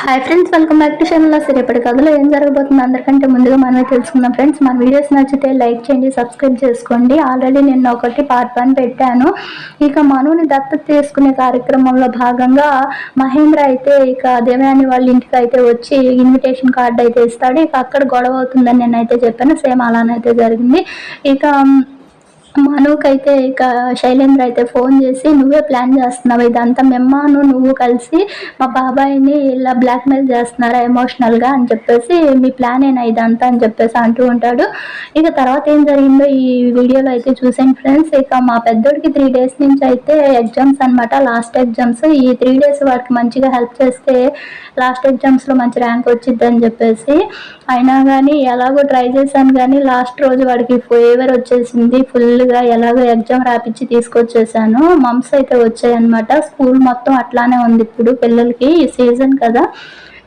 Hi friends welcome back to channel రేపటి కథలో ఏం జరగబోతుంది అందరికంటే ముందుగా మనమే తెలుసుకుందాం ఫ్రెండ్స్ మన వీడియోస్ నచ్చితే లైక్ చేయండి సబ్స్క్రైబ్ చేసుకోండి. ఆల్రెడీ నిన్న ఒకటి పార్ట్ వన్ పెట్టాను. ఇక మనుని దత్తత తీసుకునే కార్యక్రమంలో భాగంగా మహేంద్ర అయితే ఇక దేవయాని వాళ్ళ ఇంటికి అయితే వచ్చి ఇన్విటేషన్ కార్డు అయితే ఇస్తాడు. ఇక అక్కడ గొడవ అవుతుందని నేనైతే చెప్పాను. సేమ్ అలానైతే జరిగింది. ఇక మనుకైతే ఇక శైలేంద్ర అయితే ఫోన్ చేసి నువ్వే ప్లాన్ చేస్తున్నావు ఇదంతా? మెమ్మాను నువ్వు కలిసి మా బాబాయిని ఇలా బ్లాక్మెయిల్ చేస్తున్నారా ఎమోషనల్గా? అని చెప్పేసి మీ ప్లాన్ ఏనా ఇదంతా? అని చెప్పేసి అంటూ ఉంటాడు. ఇక తర్వాత ఏం జరిగిందో ఈ వీడియోలో అయితే చూసాను ఫ్రెండ్స్. ఇక మా పెద్దోడికి త్రీ డేస్ నుంచి అయితే ఎగ్జామ్స్ అనమాట లాస్ట్ ఎగ్జామ్స్. ఈ త్రీ డేస్ వాడికి మంచిగా హెల్ప్ చేస్తే లాస్ట్ ఎగ్జామ్స్లో మంచి ర్యాంక్ వచ్చింది అని చెప్పేసి. అయినా కానీ ఎలాగో ట్రై చేశాను కానీ లాస్ట్ రోజు వాడికి ఫేవర్ వచ్చేసింది. ఫుల్ ఫుల్గా ఎలాగో ఎగ్జామ్ రాపిచ్చి తీసుకొచ్చేసాను. మమ్స్ అయితే వచ్చాయన్నమాట. స్కూల్ మొత్తం అట్లానే ఉంది ఇప్పుడు పిల్లలకి. ఈ సీజన్ కదా.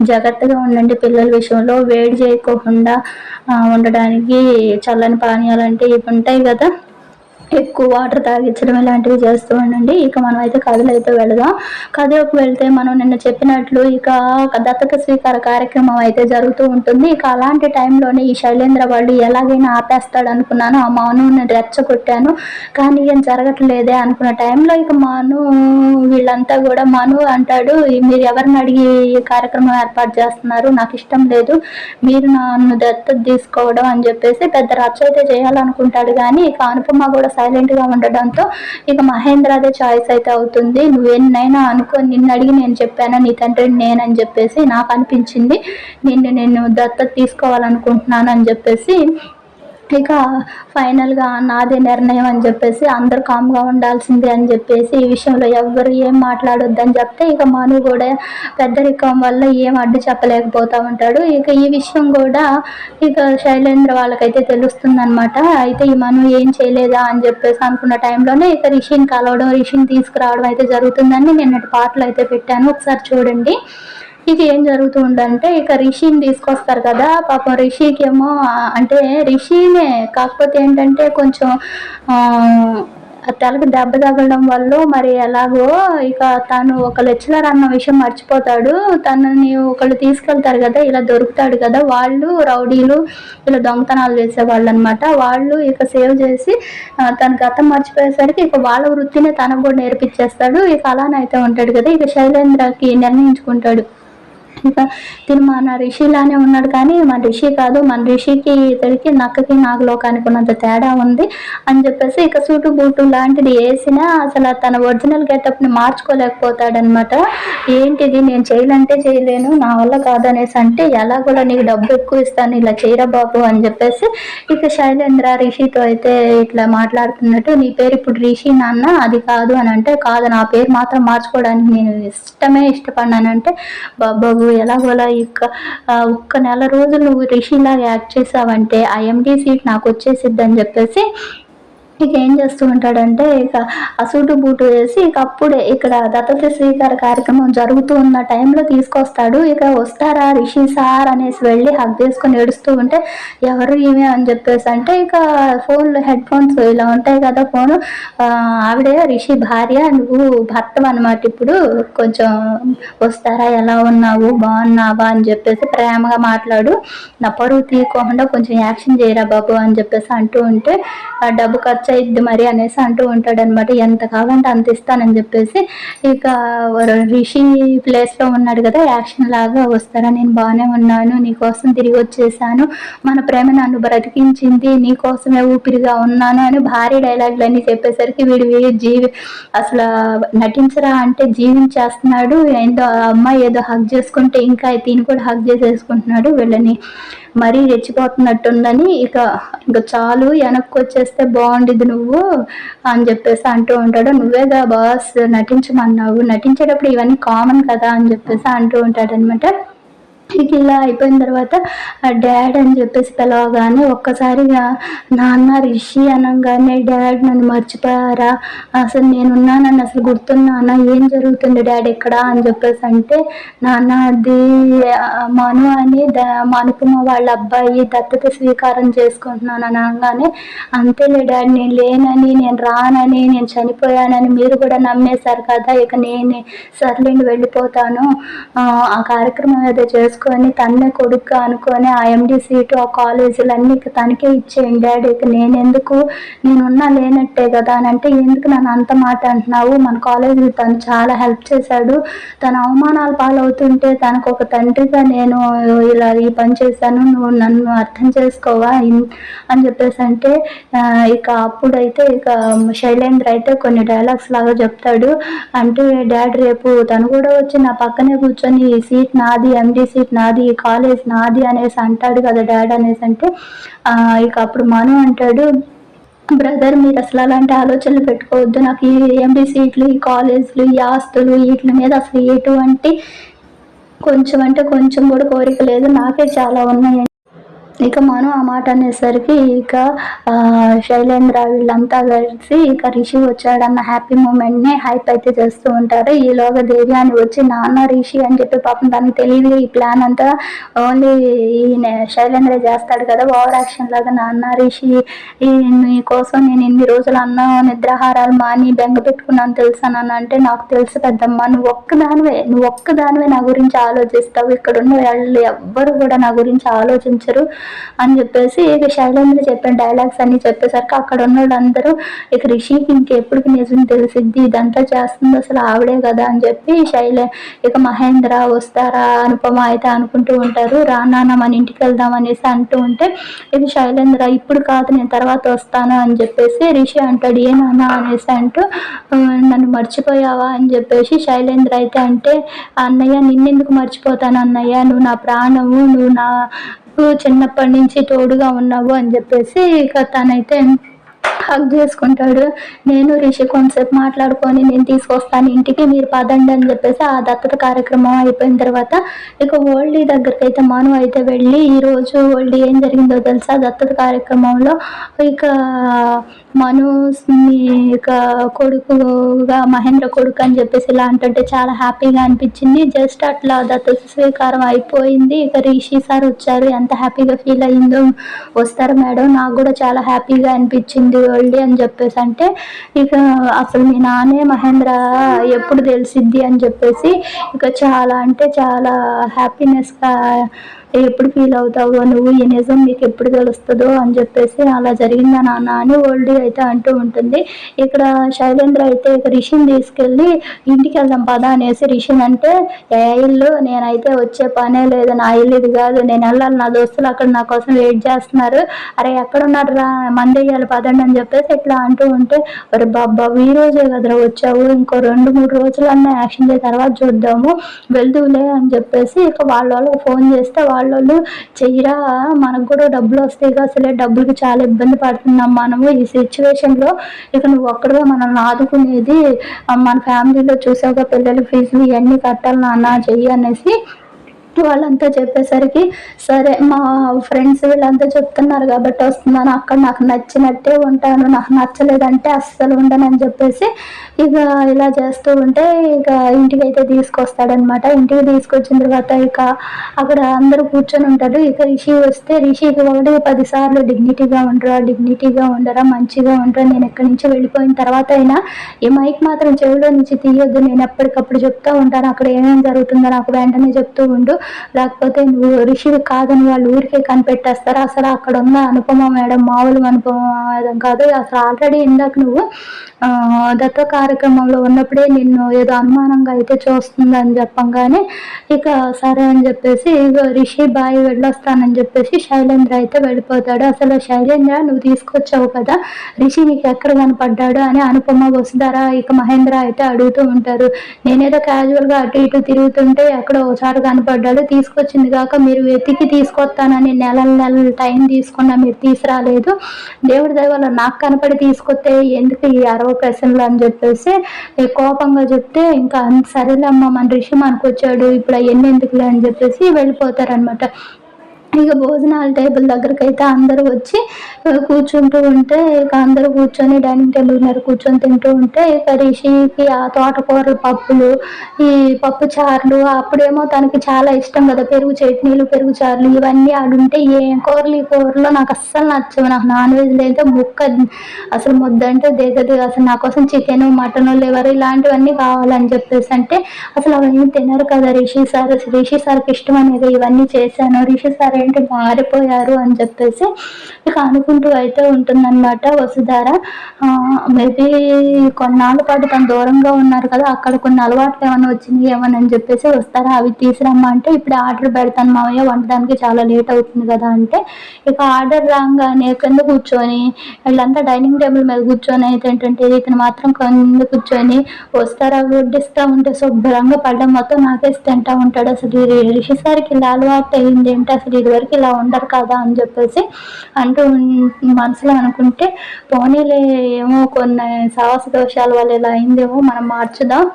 జాగ్రత్తగా ఉండండి పిల్లల విషయంలో. వేడి చేయకోకుండా ఉండడానికి చల్లని పానీయాలు అంటే ఇవి ఉంటాయి కదా. ఎక్కువ వాటర్ తాగించడం ఇలాంటివి చేస్తూ ఉండండి. ఇక మనం అయితే కథలు అయితే వెళదాం. కథలోకి వెళ్తే మనం నిన్న చెప్పినట్లు ఇక దత్తక స్వీకార కార్యక్రమం అయితే జరుగుతూ ఉంటుంది. ఇక అలాంటి టైంలోనే ఈ శైలేంద్ర వాళ్ళు ఎలాగైనా ఆపేస్తాడు అనుకున్నాను. ఆ మౌనుని రెచ్చగొట్టాను. కానీ ఏం జరగట్లేదే అనుకున్న టైంలో ఇక మాను వీళ్ళంతా కూడా మను అంటాడు మీరు ఎవరిని అడిగి ఈ కార్యక్రమం ఏర్పాటు చేస్తున్నారు? నాకు ఇష్టం లేదు. మీరు నన్ను దత్తత తీసుకోవడం అని చెప్పేసి పెద్ద రచ్చ అయితే చేయాలనుకుంటాడు. కానీ ఇక అనుపమ కూడా సైలెంట్గా ఉండడంతో ఇక మహేంద్రదే చాయిస్ అయితే అవుతుంది. నువ్వేనైనా అనుకో నిన్ను అడిగి నేను చెప్పాను? నీ తండ్రి నేనని చెప్పేసి నాకు అనిపించింది. నిన్ను నేను దత్తత తీసుకోవాలనుకుంటున్నాను అని చెప్పేసి ఇక ఫైనల్గా నాదే నిర్ణయం అని చెప్పేసి అందరు కామ్గా ఉండాల్సిందే అని చెప్పేసి ఈ విషయంలో ఎవరు ఏం మాట్లాడొద్దని చెప్తే ఇక మను కూడా పెద్దరికం వల్ల ఏం అడ్డు చెప్పలేకపోతా ఉంటాడు. ఇక ఈ విషయం కూడా ఇక శైలేంద్ర వాళ్ళకైతే తెలుస్తుంది అనమాట అయితే ఈ మను ఏం చేయలేదా అని చెప్పేసి అనుకున్న టైంలోనే ఇక రిషిని కలవడం రిషిని తీసుకురావడం అయితే జరుగుతుందని నిన్నటి పాటలు అయితే పెట్టాను. ఒకసారి చూడండి. ఇక ఏం జరుగుతుందంటే ఇక రిషిని తీసుకొస్తారు కదా పాపం రిషికి ఏమో అంటే రిషినే కాకపోతే ఏంటంటే కొంచెం తలకు దెబ్బ తగలడం వల్ల మరి ఎలాగో ఇక తను ఒక లెక్చరర్ అన్న విషయం మర్చిపోతాడు. తనని ఒకళ్ళు తీసుకెళ్తారు కదా ఇలా దొరుకుతాడు కదా వాళ్ళు రౌడీలు ఇలా దొంగతనాలు చేసేవాళ్ళు అనమాట వాళ్ళు ఇక సేవ్ చేసి తన గతం మర్చిపోయేసరికి ఇక వాళ్ళ వృత్తిని తనకు కూడా నేర్పించేస్తాడు. ఇక అలానైతే ఉంటాడు కదా ఇక శైలేంద్రకి నిర్ణయించుకుంటాడు. ఇక తిను మన రిషిలానే ఉన్నాడు కానీ మన రిషి కాదు మన రిషికి ఇతడికి నక్కకి నాగలోకానికి ఉన్నంత తేడా ఉంది అని చెప్పేసి ఇక సూటు బూటు లాంటిది వేసినా అసలు తన ఒరిజినల్ గెటప్ని మార్చుకోలేకపోతాడనమాట ఏంటిది నేను చేయాలంటే చేయలేను నా వల్ల కాదనేసి అంటే ఎలా కూడా నీకు డబ్బు ఎక్కువ ఇస్తాను ఇలా చేయరా బాబు అని చెప్పేసి ఇక శైలేంద్ర రిషితో అయితే ఇట్లా మాట్లాడుతున్నట్టు నీ పేరు ఇప్పుడు రిషి నాన్న అది కాదు అని అంటే కాదు నా పేరు మాత్రం మార్చుకోవడానికి నేను ఇష్టమే ఇష్టపడినానంటే బాబు ఎలాగోలా ఇక ఒక్క నెల రోజులు నువ్వు రిషిలాగా యాక్ట్ చేసావంటే ఆ ఎండి సీట్ నాకు వచ్చేసిద్ది అని చెప్పేసి ఇక ఏం చేస్తూ ఉంటాడంటే ఇక అసూటు బూటు వేసి ఇక అప్పుడే ఇక్కడ దత్తత స్వీకార కార్యక్రమం జరుగుతూ ఉన్న టైంలో తీసుకొస్తాడు. ఇక వస్తారా రిషి సార్ అనేసి వెళ్ళి హక్ చేసుకొని ఏడుస్తూ ఉంటే ఎవరు ఏమే అని చెప్పేసి అంటే ఇక ఫోన్లో హెడ్ ఫోన్స్ ఇలా ఉంటాయి కదా ఫోన్ ఆవిడే రిషి భార్య నువ్వు భర్త అనమాట ఇప్పుడు. కొంచెం వస్తారా ఎలా ఉన్నావు బాగున్నావా అని చెప్పేసి ప్రేమగా మాట్లాడు. నా పరువు తీయకోకుండా కొంచెం యాక్షన్ చేయరా బాబు అని చెప్పేసి అంటూ ఉంటే డబ్బు ఖర్చు ఖర్చు మరి అనేసి అంటూ ఉంటాడు అనమాట ఎంత కావాలంటే అంత ఇస్తానని చెప్పేసి ఇక రిషి ప్లేస్లో ఉన్నాడు కదా యాక్షన్ లాగా వస్తారా నేను బాగానే ఉన్నాను నీకోసం తిరిగి వచ్చేసాను మన ప్రేమ నన్ను బ్రతికించింది నీకోసమే ఊపిరిగా ఉన్నాను అని భారీ డైలాగులు అన్ని చెప్పేసరికి వీడు వీడి జీవి అసలు నటించరా అంటే జీవించేస్తున్నాడు ఏందో అమ్మాయి ఏదో హక్ చేసుకుంటే ఇంకా దీన్ని కూడా హక్ చేసేసుకుంటున్నాడు వీళ్ళని మరీ రెచ్చిపోతున్నట్టుందని ఇక ఇంకా చాలు వెనక్కి వచ్చేస్తే ఇది నువ్వు అని చెప్పేసి అంటూ ఉంటాడు. నువ్వేగా బాస్ నటించమన్నావు. నటించేటప్పుడు ఇవన్నీ కామన్ కదా అని చెప్పేసి అంటూ ఉంటాడు అనమాట ఇక ఇలా అయిపోయిన తర్వాత డాడ్ అని చెప్పేసి పిలవగానే ఒక్కసారిగా నాన్న రిషి అనగానే డాడ్ నన్ను మర్చిపోయారా? అసలు నేనున్నానని అసలు గుర్తున్నానా? ఏం జరుగుతుంది డాడ్ ఎక్కడ అని చెప్పేసి అంటే నాన్న అది మను అని ద మనుకుమ వాళ్ళ అబ్బాయి దత్తత స్వీకారం చేసుకుంటున్నాను అనగానే అంతేలే డాడ్ నేను లేనని నేను రానని నేను చనిపోయానని మీరు కూడా నమ్మేశారు కదా? ఇక నేను సర్లేండి వెళ్ళిపోతాను. ఆ కార్యక్రమం ఏదో చేసుకు చేసుకొని తన్నే కొడుకు అనుకొని ఆ ఎండి సీటు ఆ కాలేజీలు అన్నీ తనకే ఇచ్చేయండి డాడీకి నేను ఎందుకు నేనున్నా లేనట్టే కదా అని అంటే ఎందుకు నన్ను అంత మాట అంటున్నావు? మన కాలేజీకి తను చాలా హెల్ప్ చేశాడు. తన అవమానాలు పాలవుతుంటే తనకు ఒక తండ్రిగా నేను ఇలా ఈ పని చేశాను. నువ్వు నన్ను అర్థం చేసుకోవా? అని చెప్పేసి అంటే ఇక అప్పుడైతే ఇక శైలేంద్ర అయితే కొన్ని డైలాగ్స్ లాగా చెప్తాడు. అంటే డాడీ రేపు తను కూడా వచ్చి నా పక్కనే కూర్చొని ఈ సీట్ నాది ఎండి సీట్ నాది కాలేజ్ నాది అనేసి అంటాడు కదా డాడ్ అనేసి అంటే ఇక అప్పుడు మను అంటాడు బ్రదర్ మీరు అసలు అలాంటి ఆలోచనలు పెట్టుకోవద్దు. నాకు ఈ ఎండి సీట్లు ఈ కాలేజ్లు ఈ ఆస్తులు వీటి మీద అసలు ఎటువంటి కొంచెం అంటే కొంచెం కూడా కోరిక లేదు. నాకే చాలా ఉన్నాయి. ఇక మనం ఆ మాట అనేసరికి ఇక శైలేంద్ర వీళ్ళంతా కలిసి ఇక రిషి వచ్చాడన్న హ్యాపీ మూమెంట్ని హైప్ అయితే చేస్తూ ఉంటారు. ఈలోగా దేవి అని వచ్చి నాన్న రిషి అని చెప్పి పాపం దానికి తెలియదు. ఈ ప్లాన్ అంతా ఓన్లీ ఈయన శైలేంద్ర చేస్తాడు కదా ఓవర్ యాక్షన్ లాగా నాన్న రిషి నీ కోసం నేను ఇన్ని రోజులు అన్న నిద్రాహారాలు మాని బెంగ పెట్టుకున్నాను తెలుసా నాన్న? అంటే నాకు తెలుసు పెద్దమ్మ నువ్వు ఒక్కదానివే నువ్వు ఒక్కదానివే నా గురించి ఆలోచిస్తావు. ఇక్కడ ఉన్న వాళ్ళు ఎవ్వరు కూడా నా గురించి ఆలోచించరు. అని చెప్పేసి ఇక శైలేంద్ర చెప్పిన డైలాగ్స్ అన్ని చెప్పేసరికి అక్కడ ఉన్న వాళ్ళందరూ ఇక రిషికి ఇంకెప్పటికి నిజం తెలిసిద్ది ఇదంతా చేస్తుంది అసలు ఆవిడే కదా అని చెప్పి శైలే ఇక మహేంద్ర వస్తారా అనుపమ అయితే అనుకుంటూ ఉంటారు. రానాన్న మన ఇంటికి వెళ్దాం అనేసి అంటూ ఉంటే ఇది శైలేంద్ర ఇప్పుడు కాదు నేను తర్వాత వస్తాను అని చెప్పేసి రిషి అంటాడు. ఏ నాన్న అనేసి అంటూ నన్ను మర్చిపోయావా? అని చెప్పేసి శైలేంద్ర అయితే అంటే అన్నయ్య నిన్నెందుకు మర్చిపోతాను అన్నయ్య? నువ్వు నా ప్రాణము నువ్వు నా చిన్నప్పటి నుంచి తోడుగా ఉన్నావు అని చెప్పేసి ఇక తనైతే హక్ చేసుకుంటాడు. నేను రిషి కొంతసేపు మాట్లాడుకొని నేను తీసుకొస్తాను ఇంటికి మీరు పదండి అని చెప్పేసి ఆ దత్తత కార్యక్రమం అయిపోయిన తర్వాత ఇక ఓల్డీ దగ్గరికి అయితే మను అయితే వెళ్ళి ఈరోజు ఓల్డీ ఏం జరిగిందో తెలుసా? దత్తత కార్యక్రమంలో ఇక మను ఇక కొడుకుగా మహేంద్ర కొడుకు అని చెప్పేసి ఇలా అంటే చాలా హ్యాపీగా అనిపించింది. జస్ట్ అట్లా దత్త స్వీకారం అయిపోయింది. ఇక రిషి సార్ వచ్చారు. ఎంత హ్యాపీగా ఫీల్ అయ్యిందో వస్తారు మేడం. నాకు కూడా చాలా హ్యాపీగా అనిపించింది వరల్డ్ అని చెప్పేసి అంటే ఇక అసలు మీ నానే మహేంద్ర ఎప్పుడు తెలిసిద్ది అని చెప్పేసి ఇక చాలా అంటే చాలా హ్యాపీనెస్గా ఎప్పుడు ఫీల్ అవుతావు? నువ్వు ఈ నిజం నీకు ఎప్పుడు తెలుస్తుందో అని చెప్పేసి అలా జరిగిందా నాన్న అని ఓల్డ్ అయితే అంటూ ఉంటుంది. ఇక్కడ శైలేంద్ర అయితే ఇక రిషిని తీసుకెళ్ళి ఇంటికి వెళ్దాం పదా అనేసి రిషిని అంటే ఏ ఇల్లు? నేనైతే వచ్చే పనే లేదు. నా ఇల్లు ఇది కాదు. నేను వెళ్ళాలి. నా దోస్తులు అక్కడ నా కోసం వెయిట్ చేస్తున్నారు. అరే ఎక్కడ ఉన్నారు రా మంది వేయాలి పదండి అని చెప్పేసి ఇట్లా అంటూ ఉంటే మరి బాబా ఈ రోజే కదరా వచ్చావు. ఇంకో రెండు మూడు రోజులన్నా యాక్షన్ చేసిన తర్వాత చూద్దాము. వెళ్దులే అని చెప్పేసి ఇక వాళ్ళ వాళ్ళకి ఫోన్ చేస్తే వాళ్ళు వాళ్ళు చెయ్యరా మనకు కూడా డబ్బులు వస్తాయి అసలే డబ్బులకి చాలా ఇబ్బంది పడుతున్నాం మనము. ఈ సిచ్యువేషన్లో ఇక నువ్వు ఒక్కడే మనల్ని ఆదుకునేది మన ఫ్యామిలీలో చూసావుగా పిల్లల ఫీజులు ఇవన్నీ కట్టాలి నాన్న చెయ్యి అనేసి వాళ్ళంతా చెప్పేసరికి సరే మా ఫ్రెండ్స్ వీళ్ళంతా చెప్తున్నారు కాబట్టి వస్తున్నాను. అక్కడ నాకు నచ్చినట్టే ఉంటాను. నాకు నచ్చలేదంటే అస్సలు ఉండనని చెప్పేసి ఇక ఇలా చేస్తూ ఉంటే ఇక ఇంటికి అయితే తీసుకొస్తాడనమాట. ఇంటికి తీసుకొచ్చిన తర్వాత ఇక అక్కడ అందరూ కూర్చొని ఉంటారు. ఇక రిషి వస్తే రిషికి ఒకటి పదిసార్లు డిగ్నిటీగా ఉండరా? డిగ్నిటీగా ఉండరా? మంచిగా ఉండరా? నేను ఎక్కడి నుంచి వెళ్ళిపోయిన తర్వాత అయినా ఈ మైక్ మాత్రం చెవిలో నుంచి తీయొద్దు. నేను ఎప్పటికప్పుడు చెప్తూ ఉంటాను. అక్కడ ఏమేమి జరుగుతుందో నాకు వెంటనే చెప్తూ ఉండు. లేకపోతే నువ్వు రిషివి కాదని వాళ్ళు ఊరికే కనిపెట్టేస్తారు? అసలు అక్కడ ఉన్న అనుపమ మేడం మామూలు అనుపమ మేడం కాదు. అసలు ఆల్రెడీ ఇందాక నువ్వు దత్త కార్యక్రమంలో ఉన్నప్పుడే నిన్ను ఏదో అనుమానంగా అయితే చూస్తుందని చెప్పంగానే ఇక సరే అని చెప్పేసి ఇక రిషి బాయ్ వెళ్ళొస్తానని చెప్పేసి శైలేంద్ర అయితే వెళ్ళిపోతాడు. అసలు శైలేంద్ర నువ్వు తీసుకొచ్చావు కదా రిషి నీకు ఎక్కడ కనపడ్డాడు అని అనుపమ వసుధారా ఇక మహేంద్ర అయితే అడుగుతూ ఉంటారు. నేనేదో క్యాజువల్గా అటు ఇటు తిరుగుతుంటే ఎక్కడ ఒకసారి కనపడ్డాడు. తీసుకొచ్చాడు తీసుకొచ్చింది కాక మీరు వెతికి తీసుకొస్తానని నెలల నెలలు టైం తీసుకున్నా మీరు తీసుకురాలేదు. దేవుడి దయ వల్ల నాకు కనపడి తీసుకొస్తే ఎందుకు ఈ అరవ ప్రశ్నలు అని చెప్పేసి కోపంగా చెప్తే ఇంకా సరేలే అమ్మ మన ఋషి మనకు వచ్చాడు ఇప్పుడు అవన్నీ ఎందుకులే అని చెప్పేసి వెళ్ళిపోతారనమాట ఇక భోజనాల టేబుల్ దగ్గరకు అయితే అందరూ వచ్చి కూర్చుంటూ ఉంటే ఇక అందరూ కూర్చొని డైనింగ్ టేబుల్ మీద కూర్చొని తింటూ ఉంటే ఇక రిషికి ఆ తోటకూరలు పప్పులు ఈ పప్పు చారులు అప్పుడేమో తనకి చాలా ఇష్టం కదా పెరుగు చట్నీలు పెరుగు చారులు ఇవన్నీ ఆడుంటే ఏ కూరలు ఈ కూరలో నాకు అస్సలు నచ్చవు. నాకు నాన్ వెజ్లో అయితే ముక్క అసలు ముద్దంటే దిగదు. అసలు నా కోసం చికెన్ మటన్ లివర్ ఇలాంటివన్నీ కావాలని చెప్పేసి అంటే అసలు అవన్నీ తినరు కదా రిషి సార్. రిషి సార్కి ఇష్టం అనేది ఇవన్నీ చేశాను. రిషి సార్ ఏంటి మారిపోయారు అని చెప్పేసి ఇక అనుకుంటూ అయితే ఉంటుందన్నమాట వసుధార. మేబీ కొన్నాళ్ళ పాటు తను దూరంగా ఉన్నారు కదా అక్కడ కొన్ని అలవాట్లు ఏమైనా వచ్చినాయి ఏమని అని చెప్పేసి వస్తారా? అవి తీసురమ్మా అంటే ఇప్పుడు ఆర్డర్ పెడతాను మామయ్య వండడానికి చాలా లేట్ అవుతుంది కదా అంటే. ఇక ఆర్డర్ రాగానే కింద కూర్చొని వీళ్ళంతా డైనింగ్ టేబుల్ మీద కూర్చొని అయితే ఏంటంటే ఇతను మాత్రం కింద కూర్చొని వస్తారా? వడ్డిస్తూ ఉంటే శుభ్రంగా పడ్డం మొత్తం నాకేసి తింటా ఉంటాడు. అసలు రిషి సార్కి ఇలా అలవాటు అయింది ఏంటి? అసలు ఎవరికి ఇలా ఉండరు కదా అని చెప్పేసి అంటూ మనసులో అనుకుంటే పోనీలే ఏమో కొన్ని సాహస దోషాల వల్ల ఇలా అయిందేమో మనం మార్చుదాం.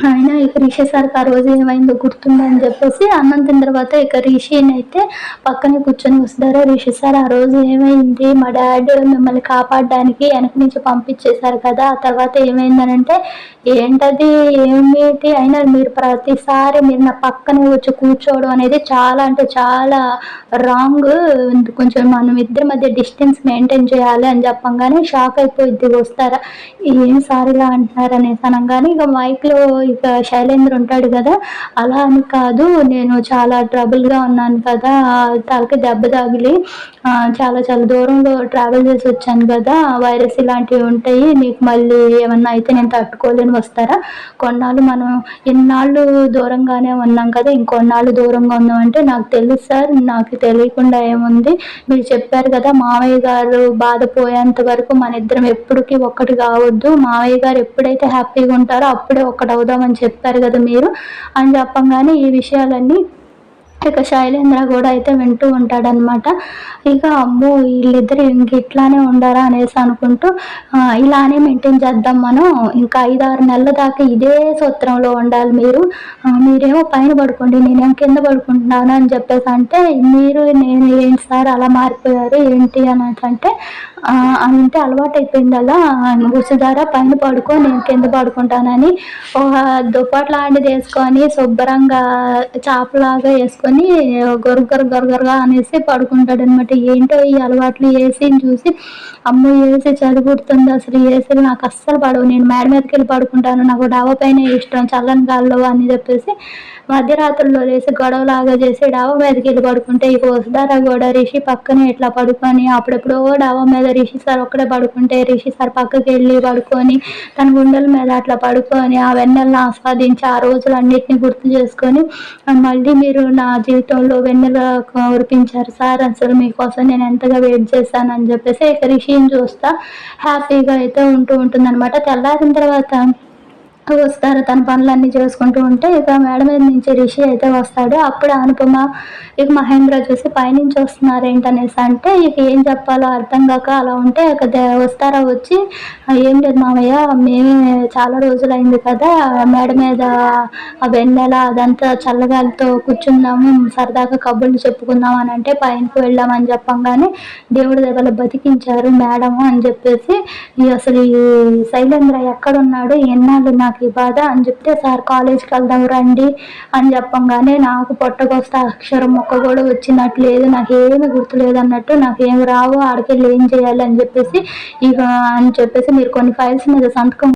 ఆయన ఇక రిషి సార్కి ఆ రోజు ఏమైందో గుర్తుందని చెప్పేసి అన్నం తిన్న తర్వాత ఇక రిషిని అయితే పక్కనే కూర్చొని వస్తారు రిషి సార్ ఆ రోజు ఏమైంది? మా డాడీ మిమ్మల్ని కాపాడడానికి వెనక నుంచి పంపించేశారు కదా ఆ తర్వాత ఏమైందనంటే ఏంటది? ఏమిటి? అయినా మీరు ప్రతిసారి మీరు నా పక్కనే వచ్చి కూర్చోవడం అనేది చాలా అంటే చాలా రాంగ్ కొంచెం మనం ఇద్దరి మధ్య డిస్టెన్స్ మెయింటైన్ చేయాలి అని చెప్పంగానే షాక్ అయిపోయింది వస్తారా? ఏం సార్ ఇలా అంటున్నారు? అనేసి అనగానే ఇక మైక్లో ఇక శైలేంద్ర ఉంటాడు కదా అలా అని కాదు నేను చాలా ట్రబుల్గా ఉన్నాను కదా తలకి దెబ్బ తగిలి చాలా చాలా దూరంలో ట్రావెల్ చేసి వచ్చాను కదా. వైరస్ ఇలాంటివి ఉంటాయి. నీకు మళ్ళీ ఏమన్నా అయితే నేను తట్టుకోలేని వస్తారా? కొన్నాళ్ళు మనం ఎన్నాళ్ళు దూరంగానే ఉన్నాం కదా. ఇంకొన్నాళ్ళు దూరంగా ఉన్నామంటే నాకు తెలుసు సార్. నాకు తెలియకుండా ఏముంది? మీరు చెప్పారు కదా మావయ్య గారు బాధపోయేంత వరకు మన ఇద్దరం ఎప్పటికీ ఒక్కటి కావద్దు. మావయ్య గారు ఎప్పుడైతే హ్యాపీగా ఉంటారో అప్పుడే ఒక్కటి అవుదామని చెప్పారు కదా మీరు. అని చెప్పంగానే ఈ విషయాలన్నీ ఇక శైలేంద్ర కూడా అయితే వింటూ ఉంటాడనమాట ఇక అమ్మో వీళ్ళిద్దరు ఇంక ఇట్లానే ఉండారా అనేసి అనుకుంటూ ఇలానే మెయింటైన్ చేద్దాం మనం. ఇంకా ఐదారు నెలల దాకా ఇదే సూత్రంలో ఉండాలి మీరు. మీరేమో పైన పడుకోండి నేనేం కింద పడుకుంటున్నాను అని చెప్పేసి అంటే మీరు నేను ఏంటి సార్ అలా మారిపోయారు ఏంటి అని అంటే అంటే అలవాటు అయిపోయింది అలా ఉసుదార పైన పడుకో నేను కింద పడుకుంటానని. ఒక దుప్పటి లాంటిది వేసుకొని శుభ్రంగా చాపలాగా వేసుకొని గొరగొర గొరగొరగా అనేసి పడుకుంటాడు అనమాట ఏంటో ఈ అలవాట్లు ఏసీ చూసి అమ్మ వేసి చదువుతుంది అసలు వేసి నాకు అస్సలు పడవు. నేను మేడ మీదకి వెళ్ళి పడుకుంటాను నాకు డాబా పైన ఇష్టం చల్లని గాల్లో అని చెప్పేసి మధ్యరాత్రుల్లో లేసి గొడవలాగా చేసి డాబా మీదకి వెళ్ళి పడుకుంటే ఇక వసుధారా కూడా రిషి పక్కనే ఇట్లా పడుకొని అప్పుడెప్పుడో డాబా మీద రిషి సార్ ఒక్కడే పడుకుంటే రిషి సార్ పక్కకి వెళ్ళి పడుకొని తన గుండెల మీద అట్లా పడుకొని ఆ వెన్నెలను ఆస్వాదించి ఆ రోజులు అన్నిటిని గుర్తు చేసుకొని మళ్ళీ మీరు నా జీవితంలో వెన్నెల కురిపించారు సార్. అసలు మీకోసం నేను ఎంతగా వెయిట్ చేశాను అని చెప్పేసి ఇక రిషిని చూస్తా హ్యాపీగా అయితే ఉంటూ ఉంటుంది అనమాట తెల్లారిన తర్వాత వస్తారు. తన పనులన్నీ చేసుకుంటూ ఉంటే ఇక మేడ మీద నుంచి రిషి అయితే వస్తాడు. అప్పుడు అనుపమ ఇక మహేంద్ర చూసి పైనుంచి వస్తున్నారు ఏంటనేసి అంటే ఇక ఏం చెప్పాలో అర్థం కాక అలా ఉంటే ఇక వస్తారా వచ్చి ఏం లేదు మామయ్య మేమే చాలా రోజులైంది కదా మేడ మీద ఆ వెన్నెల అదంతా చల్లగాలితో కూర్చుందాము సరదాగా కబుర్లు చెప్పుకుందాం అని అంటే పైనకి వెళ్ళామని చెప్పంగానే దేవుడి దగ్గర బతికించారు మేడము అని చెప్పేసి అసలు ఈ శైలేంద్ర ఎక్కడున్నాడు? ఎన్నాళ్ళు నాకు నాకు ఈ బాధ అని చెప్తే సార్ కాలేజ్కి వెళ్దాం రండి అని చెప్పంగానే నాకు పొట్టకొస్తే అక్షరం మొక్క కూడా వచ్చినట్టు లేదు. నాకు ఏమి గుర్తులేదు అన్నట్టు నాకు ఏమి రావు ఆడికెళ్ళి ఏం చేయాలి అని చెప్పేసి ఇక అని చెప్పేసి మీరు కొన్ని ఫైల్స్ మీద సంతకం